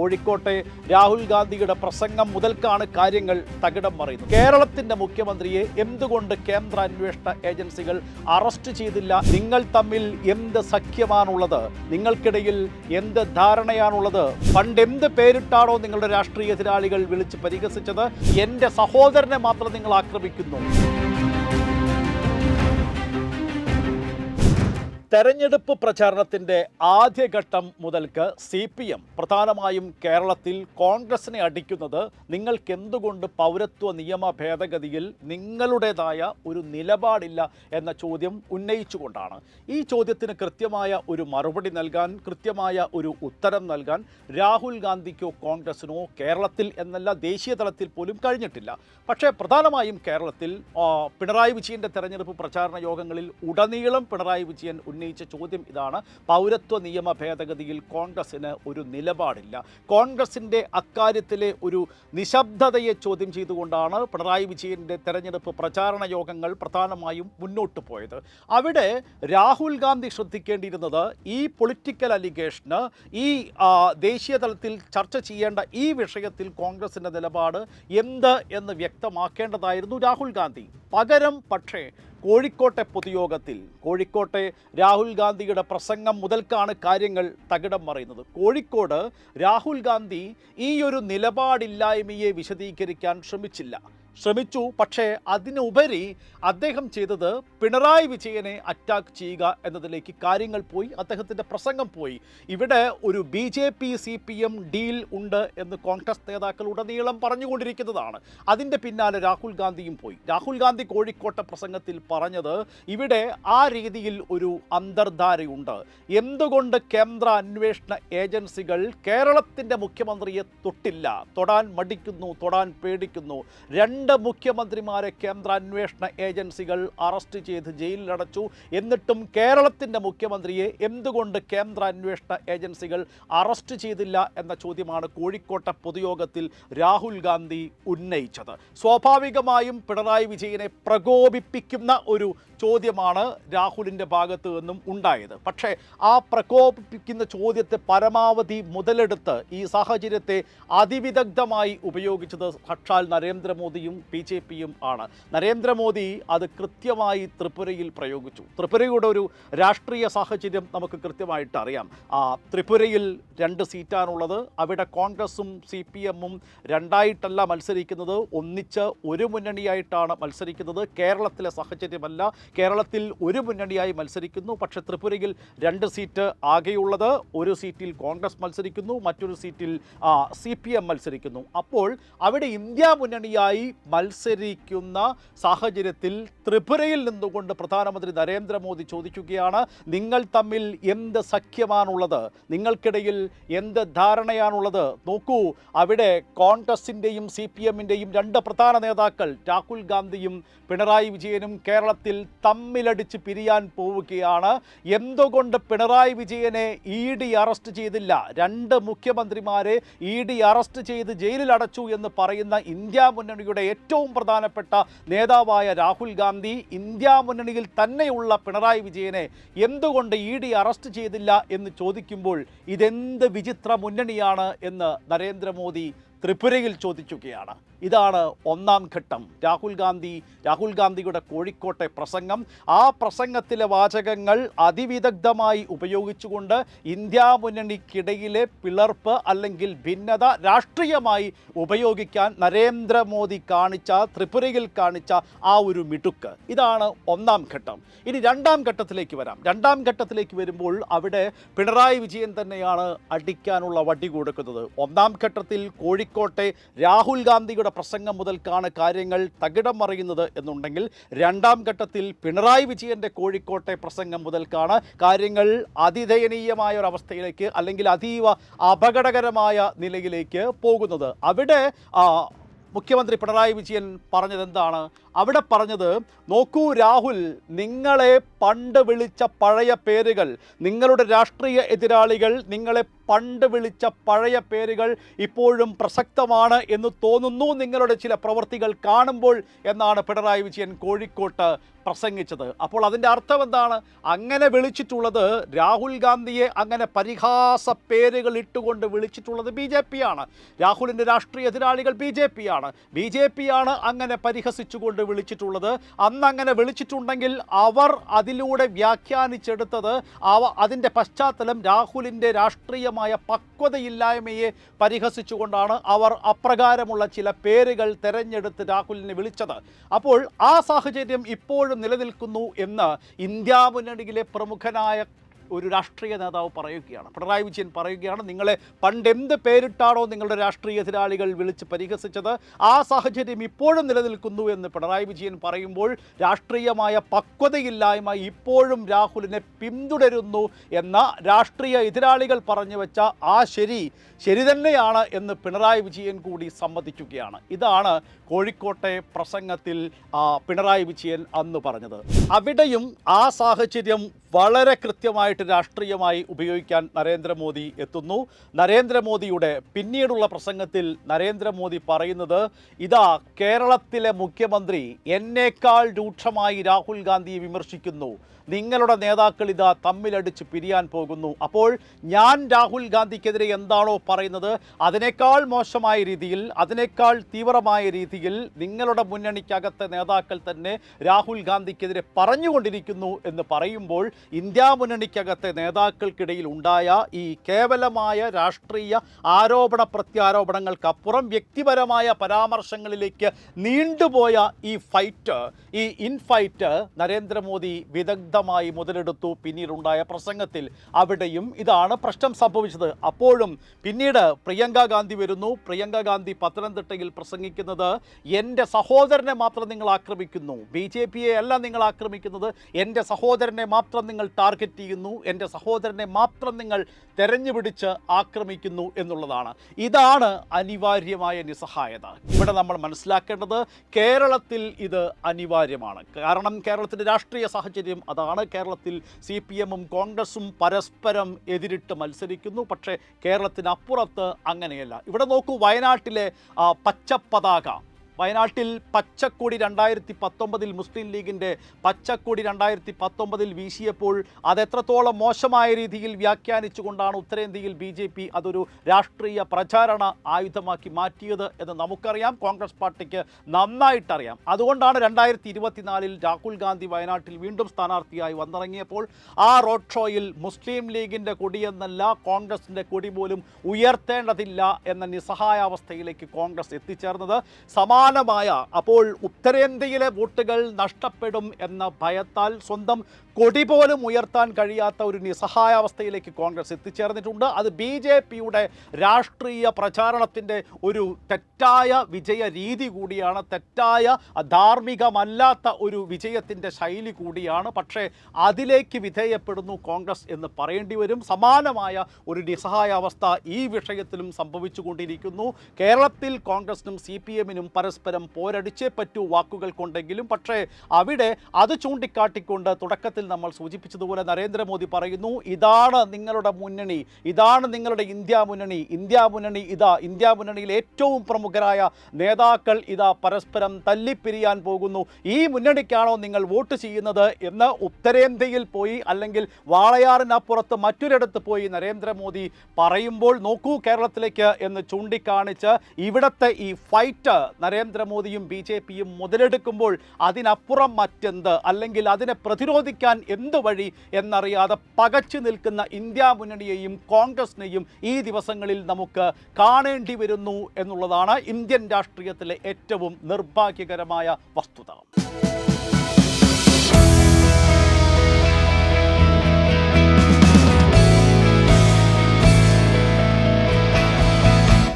കോഴിക്കോട്ടെ രാഹുൽ ഗാന്ധിയുടെ പ്രസംഗം മുതൽക്കാണ് കാര്യങ്ങൾ തകിടം മറിയുന്നത്. കേരളത്തിന്റെ മുഖ്യമന്ത്രിയെ എന്തുകൊണ്ട് കേന്ദ്ര അന്വേഷണ ഏജൻസികൾ അറസ്റ്റ് ചെയ്തില്ല? നിങ്ങൾ തമ്മിൽ എന്ത് സഖ്യമാണുള്ളത്? നിങ്ങൾക്കിടയിൽ എന്ത് ധാരണയാണുള്ളത്? പണ്ട് എന്ത് പേരിട്ടാണോ നിങ്ങളുടെ രാഷ്ട്രീയ എതിരാളികൾ വിളിച്ച് പരിഹസിച്ചത്? എന്റെ സഹോദരനെ മാത്രം നിങ്ങൾ ആക്രമിക്കുന്നു. തെരഞ്ഞെടുപ്പ് പ്രചാരണത്തിന്റെ ആദ്യഘട്ടം മുതൽക്ക് സി പി എം പ്രധാനമായും കേരളത്തിൽ കോൺഗ്രസിനെ അടിക്കുന്നത് നിങ്ങൾക്ക് എന്തുകൊണ്ട് പൗരത്വ നിയമ ഭേദഗതിയിൽ നിങ്ങളുടേതായ ഒരു നിലപാടില്ല എന്ന ചോദ്യം ഉന്നയിച്ചുകൊണ്ടാണ്. ഈ ചോദ്യത്തിന് കൃത്യമായ ഒരു മറുപടി നൽകാൻ കൃത്യമായ ഒരു ഉത്തരം നൽകാൻ രാഹുൽ ഗാന്ധിക്കോ കോൺഗ്രസിനോ കേരളത്തിൽ എന്നല്ല ദേശീയ തലത്തിൽ പോലും കഴിഞ്ഞിട്ടില്ല. പക്ഷേ പ്രധാനമായും കേരളത്തിൽ പിണറായി വിജയന്റെ തെരഞ്ഞെടുപ്പ് പ്രചാരണ യോഗങ്ങളിൽ ഉടനീളം പിണറായി വിജയൻ ഉന്നയിച്ച ചോദ്യം ഇതാണ്. പൗരത്വ നിയമ ഭേദഗതിയിൽ കോൺഗ്രസിന് ഒരു നിലപാടില്ല. കോൺഗ്രസിന്റെ അക്കാര്യത്തിലെ ഒരു നിശബ്ദതയെ ചോദ്യം ചെയ്തുകൊണ്ടാണ് പിണറായി വിജയന്റെ തെരഞ്ഞെടുപ്പ് പ്രചാരണ യോഗങ്ങൾ പ്രധാനമായും മുന്നോട്ട് പോയത്. അവിടെ രാഹുൽ ഗാന്ധി ശ്രദ്ധിക്കേണ്ടിയിരുന്നത് ഈ പൊളിറ്റിക്കൽ അലിഗേഷന് ഈ ദേശീയ തലത്തിൽ ചർച്ച ചെയ്യേണ്ട ഈ വിഷയത്തിൽ കോൺഗ്രസിന്റെ നിലപാട് എന്ത് എന്ന് വ്യക്തമാക്കേണ്ടതായിരുന്നു രാഹുൽ ഗാന്ധി. പകരം പക്ഷേ കോഴിക്കോട്ടെ പൊതുയോഗത്തിൽ കോഴിക്കോട്ടെ രാഹുൽ ഗാന്ധിയുടെ പ്രസംഗം മുതൽക്കാണ് കാര്യങ്ങൾ തകിടം മറിയുന്നത്. കോഴിക്കോട് രാഹുൽ ഗാന്ധി ഈ ഒരു നിലപാടില്ലായ്മയെ വിശദീകരിക്കാൻ ശ്രമിച്ചില്ല. ശ്രമിച്ചു. പക്ഷേ അതിനുപരി അദ്ദേഹം ചെയ്തത് പിണറായി വിജയനെ അറ്റാക്ക് ചെയ്യുക എന്നതിലേക്ക് കാര്യങ്ങൾ പോയി. അദ്ദേഹത്തിന്റെ പ്രസംഗം പോയി. ഇവിടെ ഒരു B J P C P M deal ഉണ്ട് എന്ന് കോൺഗ്രസ് നേതാക്കൾ ഉടനീളം പറഞ്ഞുകൊണ്ടിരിക്കുന്നതാണ്. അതിന്റെ പിന്നാലെ രാഹുൽ ഗാന്ധിയും പോയി. രാഹുൽ ഗാന്ധി കോഴിക്കോട്ടെ പ്രസംഗത്തിൽ പറഞ്ഞത് ഇവിടെ ആ രീതിയിൽ ഒരു അന്തർധാരയുണ്ട്. എന്തുകൊണ്ട് കേന്ദ്ര അന്വേഷണ ഏജൻസികൾ കേരളത്തിന്റെ മുഖ്യമന്ത്രിയെ തൊട്ടില്ല? തൊടാൻ മടിക്കുന്നു തൊടാൻ പേടിക്കുന്നു. രണ്ട് മുഖ്യമന്ത്രിമാരെ കേന്ദ്ര അന്വേഷണ ഏജൻസികൾ അറസ്റ്റ് ചെയ്ത് ജയിലിലടച്ചു. എന്നിട്ടും കേരളത്തിന്റെ മുഖ്യമന്ത്രിയെ എന്തുകൊണ്ട് കേന്ദ്ര അന്വേഷണ ഏജൻസികൾ അറസ്റ്റ് ചെയ്തില്ല എന്ന ചോദ്യമാണ് കോഴിക്കോട്ടെ പൊതുയോഗത്തിൽ രാഹുൽ ഗാന്ധി ഉന്നയിച്ചത്. സ്വാഭാവികമായും പിണറായി വിജയനെ പ്രകോപിപ്പിക്കുന്ന ഒരു ചോദ്യമാണ് രാഹുലിന്റെ ഭാഗത്ത് നിന്നും ഉണ്ടായത്. പക്ഷേ ആ പ്രകോപിപ്പിക്കുന്ന ചോദ്യത്തെ പരമാവധി മുതലെടുത്ത് ഈ സാഹചര്യത്തെ അതിവിദഗ്ധമായി ഉപയോഗിച്ചത് സാക്ഷാൽ നരേന്ദ്രമോദിയും ബി ജെ പിയും ആണ്. നരേന്ദ്രമോദി അത് കൃത്യമായി ത്രിപുരയിൽ പ്രയോഗിച്ചു. ത്രിപുരയുടെ ഒരു രാഷ്ട്രീയ സാഹചര്യം നമുക്ക് കൃത്യമായിട്ട് അറിയാം. ആ ത്രിപുരയിൽ രണ്ട് സീറ്റാണുള്ളത്. അവിടെ കോൺഗ്രസും സി പി എമ്മും രണ്ടായിട്ടല്ല മത്സരിക്കുന്നത്. ഒന്നിച്ച് ഒരു മുന്നണിയായിട്ടാണ് മത്സരിക്കുന്നത്. കേരളത്തിലെ സാഹചര്യമല്ല. കേരളത്തിൽ ഒരു മുന്നണിയായി മത്സരിക്കുന്നു. പക്ഷേ ത്രിപുരയിൽ രണ്ട് സീറ്റ് ആകെയുള്ളത്. ഒരു സീറ്റിൽ കോൺഗ്രസ് മത്സരിക്കുന്നു. മറ്റൊരു സീറ്റിൽ സി പി എം മത്സരിക്കുന്നു. അപ്പോൾ അവിടെ ഇന്ത്യ മുന്നണിയായി മത്സരിക്കുന്ന സാഹചര്യത്തിൽ ത്രിപുരയിൽ നിന്നുകൊണ്ട് പ്രധാനമന്ത്രി നരേന്ദ്രമോദി ചോദിക്കുകയാണ് നിങ്ങൾ തമ്മിൽ എന്ത് സഖ്യമാണുള്ളത്? നിങ്ങൾക്കിടയിൽ എന്ത് ധാരണയാണുള്ളത്? നോക്കൂ അവിടെ കോൺഗ്രസിന്റെയും സി പി എമ്മിന്റെയും രണ്ട് പ്രധാന നേതാക്കൾ രാഹുൽ ഗാന്ധിയും പിണറായി വിജയനും കേരളത്തിൽ തമ്മിലടിച്ച് പിരിയാൻ പോവുകയാണ്. എന്തുകൊണ്ട് പിണറായി വിജയനെ ഇ ഡി അറസ്റ്റ് ചെയ്തില്ല? രണ്ട് മുഖ്യമന്ത്രിമാരെ ഇ ഡി അറസ്റ്റ് ചെയ്ത് ജയിലിൽ അടച്ചു എന്ന് പറയുന്ന ഇന്ത്യ മുന്നണിയുടെ ഏറ്റവും പ്രധാനപ്പെട്ട നേതാവായ രാഹുൽ ഗാന്ധി ഇന്ത്യ മുന്നണിയിൽ തന്നെയുള്ള പിണറായി വിജയനെ എന്തുകൊണ്ട് ഇ ഡി അറസ്റ്റ് ചെയ്തില്ല എന്ന് ചോദിക്കുമ്പോൾ ഇതെന്ത് വിചിത്ര മുന്നണിയാണ് എന്ന് നരേന്ദ്രമോദി ത്രിപുരയിൽ ചോദിക്കുകയാണ്. ഇതാണ് ഒന്നാം ഘട്ടം. രാഹുൽ ഗാന്ധി രാഹുൽ ഗാന്ധിയുടെ കോഴിക്കോട്ടെ പ്രസംഗം. ആ പ്രസംഗത്തിലെ വാചകങ്ങൾ അതിവിദഗ്ധമായി ഉപയോഗിച്ചുകൊണ്ട് ഇന്ത്യ മുന്നണിക്കിടയിലെ പിളർപ്പ് അല്ലെങ്കിൽ ഭിന്നത രാഷ്ട്രീയമായി ഉപയോഗിക്കാൻ നരേന്ദ്രമോദി കാണിച്ച ത്രിപുരയിൽ കാണിച്ച ആ ഒരു മിടുക്ക്. ഇതാണ് ഒന്നാം ഘട്ടം. ഇനി രണ്ടാം ഘട്ടത്തിലേക്ക് വരാം. രണ്ടാം ഘട്ടത്തിലേക്ക് വരുമ്പോൾ അവിടെ പിണറായി വിജയൻ തന്നെയാണ് അടിക്കാനുള്ള വടി കൊടുക്കുന്നത്. ഒന്നാം ഘട്ടത്തിൽ കോഴിക്കോട്ടെ രാഹുൽ ഗാന്ധിയുടെ പ്രസംഗം മുതൽക്കാണ് കാര്യങ്ങൾ തകിടം മറിയുന്നത് എന്നുണ്ടെങ്കിൽ രണ്ടാം ഘട്ടത്തിൽ പിണറായി വിജയന്റെ കോഴിക്കോട്ടെ പ്രസംഗം മുതൽക്കാണ് കാര്യങ്ങൾ അതിദയനീയമായ ഒരു അവസ്ഥയിലേക്ക് അല്ലെങ്കിൽ അതീവ അപകടകരമായ നിലയിലേക്ക് പോകുന്നത്. അവിടെ മുഖ്യമന്ത്രി പിണറായി വിജയൻ പറഞ്ഞത് എന്താണ് അവിടെ പറഞ്ഞത് നോക്കൂ രാഹുൽ നിങ്ങളെ പണ്ട് വിളിച്ച പഴയ പേരുകൾ നിങ്ങളുടെ രാഷ്ട്രീയ എതിരാളികൾ നിങ്ങളെ പണ്ട് വിളിച്ച പഴയ പേരുകൾ ഇപ്പോഴും പ്രസക്തമാണ് എന്ന് തോന്നുന്നു നിങ്ങളുടെ ചില പ്രവൃത്തികൾ കാണുമ്പോൾ എന്നാണ് പിണറായി വിജയൻ കോഴിക്കോട്ട് പ്രസംഗിച്ചത്. അപ്പോൾ അതിന്റെ അർത്ഥം എന്താണ്? അങ്ങനെ വിളിച്ചിട്ടുള്ളത് രാഹുൽ ഗാന്ധിയെ അങ്ങനെ പരിഹാസ പേരുകൾ ഇട്ടുകൊണ്ട് വിളിച്ചിട്ടുള്ളത് ബി ജെ പിയാണ് രാഹുലിന്റെ രാഷ്ട്രീയ എതിരാളികൾ ബി ജെ പിയാണ് ബി ജെ പിയാണ് അങ്ങനെ പരിഹസിച്ചുകൊണ്ട് വിളിച്ചിട്ടുള്ളത്. അന്ന് അങ്ങനെ വിളിച്ചിട്ടുണ്ടെങ്കിൽ അവർ അതിലൂടെ വ്യാഖ്യാനിച്ചെടുത്തത് അവ അതിന്റെ പശ്ചാത്തലം രാഹുലിന്റെ രാഷ്ട്രീയമായ പക്വതയില്ലായ്മയെ പരിഹസിച്ചുകൊണ്ടാണ് അവർ അപ്രകാരമുള്ള ചില പേരുകൾ തെരഞ്ഞെടുത്ത് രാഹുലിനെ വിളിച്ചത്. അപ്പോൾ ആ സാഹചര്യം ഇപ്പോഴും നിലനിൽക്കുന്നു എന്ന് ഇന്ത്യ മുന്നണിയിലെ പ്രമുഖനായ ഒരു രാഷ്ട്രീയ നേതാവ് പറയുകയാണ്. പിണറായി വിജയൻ പറയുകയാണ് നിങ്ങളെ പണ്ട് എന്ത് പേരിട്ടാണോ നിങ്ങളുടെ രാഷ്ട്രീയ എതിരാളികൾ വിളിച്ച് പരിഹസിച്ചത് ആ സാഹചര്യം ഇപ്പോഴും നിലനിൽക്കുന്നു എന്ന് പിണറായി വിജയൻ പറയുമ്പോൾ രാഷ്ട്രീയമായ പക്വതയില്ലായ്മ ഇപ്പോഴും രാഹുലിനെ പിന്തുടരുന്നു എന്ന രാഷ്ട്രീയ എതിരാളികൾ പറഞ്ഞു വെച്ച ആ ശരി ശരി തന്നെയാണ് എന്ന് പിണറായി വിജയൻ കൂടി സമ്മതിക്കുകയാണ്. ഇതാണ് കോഴിക്കോട്ടെ പ്രസംഗത്തിൽ പിണറായി വിജയൻ അന്ന് പറഞ്ഞത്. അവിടെയും ആ സാഹചര്യം വളരെ കൃത്യമായിട്ട് രാഷ്ട്രീയമായി ഉപയോഗിക്കാൻ നരേന്ദ്രമോദി എത്തുന്നു. നരേന്ദ്രമോദിയുടെ പിന്നീടുള്ള പ്രസംഗത്തിൽ നരേന്ദ്രമോദി പറയുന്നത് ഇതാ കേരളത്തിലെ മുഖ്യമന്ത്രി എന്നേക്കാൾ രൂക്ഷമായി രാഹുൽ ഗാന്ധിയെ വിമർശിക്കുന്നു. നിങ്ങളുടെ നേതാക്കൾ ഇതാ തമ്മിലടിച്ച് പിരിയാൻ പോകുന്നു. അപ്പോൾ ഞാൻ രാഹുൽ ഗാന്ധിക്കെതിരെ എന്താണോ പറയുന്നത് അതിനേക്കാൾ മോശമായ രീതിയിൽ അതിനേക്കാൾ തീവ്രമായ രീതിയിൽ നിങ്ങളുടെ മുന്നണിക്കകത്തെ നേതാക്കൾ തന്നെ രാഹുൽ ഗാന്ധിക്കെതിരെ പറഞ്ഞുകൊണ്ടിരിക്കുന്നു എന്ന് പറയുമ്പോൾ ഇന്ത്യ മുന്നണിക്കകത്തെ നേതാക്കൾക്കിടയിൽ ഉണ്ടായ ഈ കേവലമായ രാഷ്ട്രീയ ആരോപണ പ്രത്യാരോപണങ്ങൾക്കപ്പുറം വ്യക്തിപരമായ പരാമർശങ്ങളിലേക്ക് നീണ്ടുപോയ ഈ ഫൈറ്റ് ഈ ഇൻഫൈറ്റ് നരേന്ദ്രമോദി വിദഗ്ധമായി മുതലെടുത്തു. പിന്നീടുണ്ടായ പ്രസംഗത്തിൽ അവിടെയും ഇതാണ് പ്രശ്നം സംഭവിച്ചത്. അപ്പോഴും പിന്നീട് പ്രിയങ്ക ഗാന്ധി വരുന്നു. പ്രിയങ്ക ഗാന്ധി പത്തനംതിട്ടയിൽ പ്രസംഗിക്കുന്നത് എന്റെ സഹോദരനെ മാത്രം നിങ്ങൾ ആക്രമിക്കുന്നു. ബി ജെ പിയെ അല്ല നിങ്ങൾ ആക്രമിക്കുന്നത്. എന്റെ സഹോദരനെ മാത്രം നിങ്ങൾ ടാർഗറ്റ് ചെയ്യുന്നു. എന്റെ സഹോദരനെ മാത്രം നിങ്ങൾ തെരഞ്ഞുപിടിച്ച് ആക്രമിക്കുന്നു എന്നുള്ളതാണ്. ഇതാണ് അനിവാര്യമായ നിസ്സഹായത. ഇവിടെ നമ്മൾ മനസ്സിലാക്കേണ്ടത് കേരളത്തിൽ ഇത് അനിവാര്യമാണ്. കാരണം കേരളത്തിന്റെ രാഷ്ട്രീയ സാഹചര്യം അതാണ്. കേരളത്തിൽ സി പി എമ്മും കോൺഗ്രസും പരസ്പരം എതിരിട്ട് മത്സരിക്കുന്നു. പക്ഷേ കേരളത്തിനപ്പുറത്ത് അങ്ങനെയല്ല. ഇവിടെ നോക്കൂ വയനാട്ടിലെ പച്ചപ്പതാക. വയനാട്ടിൽ പച്ചക്കൊടി രണ്ടായിരത്തി പത്തൊമ്പതിൽ മുസ്ലിം ലീഗിന്റെ പച്ചക്കൊടി രണ്ടായിരത്തി പത്തൊമ്പതിൽ വീശിയപ്പോൾ അതെത്രത്തോളം മോശമായ രീതിയിൽ വ്യാഖ്യാനിച്ചുകൊണ്ടാണ് ഉത്തരേന്ത്യയിൽ ബി ജെ പി അതൊരു രാഷ്ട്രീയ പ്രചാരണ ആയുധമാക്കി മാറ്റിയത് എന്ന് നമുക്കറിയാം. കോൺഗ്രസ് പാർട്ടിക്ക് നന്നായിട്ടറിയാം. അതുകൊണ്ടാണ് രണ്ടായിരത്തി ഇരുപത്തിനാലിൽ രാഹുൽ ഗാന്ധി വയനാട്ടിൽ വീണ്ടും സ്ഥാനാർത്ഥിയായി വന്നിറങ്ങിയപ്പോൾ ആ റോഡ് ഷോയിൽ മുസ്ലിം ലീഗിന്റെ കൊടിയെന്നല്ല കോൺഗ്രസിന്റെ കൊടി പോലും ഉയർത്തേണ്ടതില്ല എന്ന നിസ്സഹായാവസ്ഥയിലേക്ക് കോൺഗ്രസ് എത്തിച്ചേർന്നത്. സമാനമായ അപ്പോൾ ഉത്തരേന്ത്യയിലെ വോട്ടുകൾ നഷ്ടപ്പെടും എന്ന ഭയത്താൽ സ്വന്തം കൊടി പോലും ഉയർത്താൻ കഴിയാത്ത ഒരു നിസ്സഹായാവസ്ഥയിലേക്ക് കോൺഗ്രസ് എത്തിച്ചേർന്നിട്ടുണ്ട്. അത് ബി ജെ പിയുടെ രാഷ്ട്രീയ പ്രചാരണത്തിന്റെ ഒരു തെറ്റായ വിജയ രീതി കൂടിയാണ് തെറ്റായ ധാർമ്മികമല്ലാത്ത ഒരു വിജയത്തിന്റെ ശൈലി കൂടിയാണ്. പക്ഷേ അതിലേക്ക് വിധേയപ്പെടുന്നു കോൺഗ്രസ് എന്ന് പറയേണ്ടി വരും. സമാനമായ ഒരു നിസ്സഹായാവസ്ഥ ഈ വിഷയത്തിലും സംഭവിച്ചുകൊണ്ടിരിക്കുന്നു. കേരളത്തിൽ കോൺഗ്രസിനും സി പി എമ്മിനും പരസ്പരം പോരടിച്ചേ പറ്റൂ വാക്കുകൾ കൊണ്ടെങ്കിലും. പക്ഷേ അവിടെ അത് ചൂണ്ടിക്കാട്ടിക്കൊണ്ട് തുടക്കത്തിൽ നമ്മൾ സൂചിപ്പിച്ചതുപോലെ നരേന്ദ്രമോദി പറയുന്നു ഇതാണ് നിങ്ങളുടെ മുന്നണി ഇതാണ് നിങ്ങളുടെ ഇന്ത്യ മുന്നണി ഇന്ത്യ മുന്നണി ഇതാ ഇന്ത്യ മുന്നണിയിൽ ഏറ്റവും പ്രമുഖരായ നേതാക്കൾ ഇതാ പരസ്പരം തല്ലിപ്പിരിയാൻ പോകുന്നു. ഈ മുന്നണിക്കാണോ നിങ്ങൾ വോട്ട് ചെയ്യുന്നത്? എന്ന് ഉത്തരേന്ത്യയിൽ പോയി അല്ലെങ്കിൽ വാളയാറിനപ്പുറത്ത് മറ്റൊരിടത്ത് പോയി നരേന്ദ്രമോദി പറയുമ്പോൾ നോക്കൂ കേരളത്തിലേക്ക് എന്ന് ചൂണ്ടിക്കാണിച്ച് ഇവിടുത്തെ ഈ ഫൈറ്റ് നരേന്ദ്രമോദിയും ബി ജെ പിയും മുതലെടുക്കുമ്പോൾ അതിനപ്പുറം മറ്റെന്ത്? അല്ലെങ്കിൽ അതിനെ പ്രതിരോധിക്കാൻ എന്ത് വഴി എന്നറിയാതെ പകച്ചു നിൽക്കുന്ന ഇന്ത്യ മുന്നണിയെയും കോൺഗ്രസിനെയും ഈ ദിവസങ്ങളിൽ നമുക്ക് കാണേണ്ടി വരുന്നു എന്നുള്ളതാണ് ഇന്ത്യൻ രാഷ്ട്രീയത്തിലെ ഏറ്റവും നിർഭാഗ്യകരമായ വസ്തുത.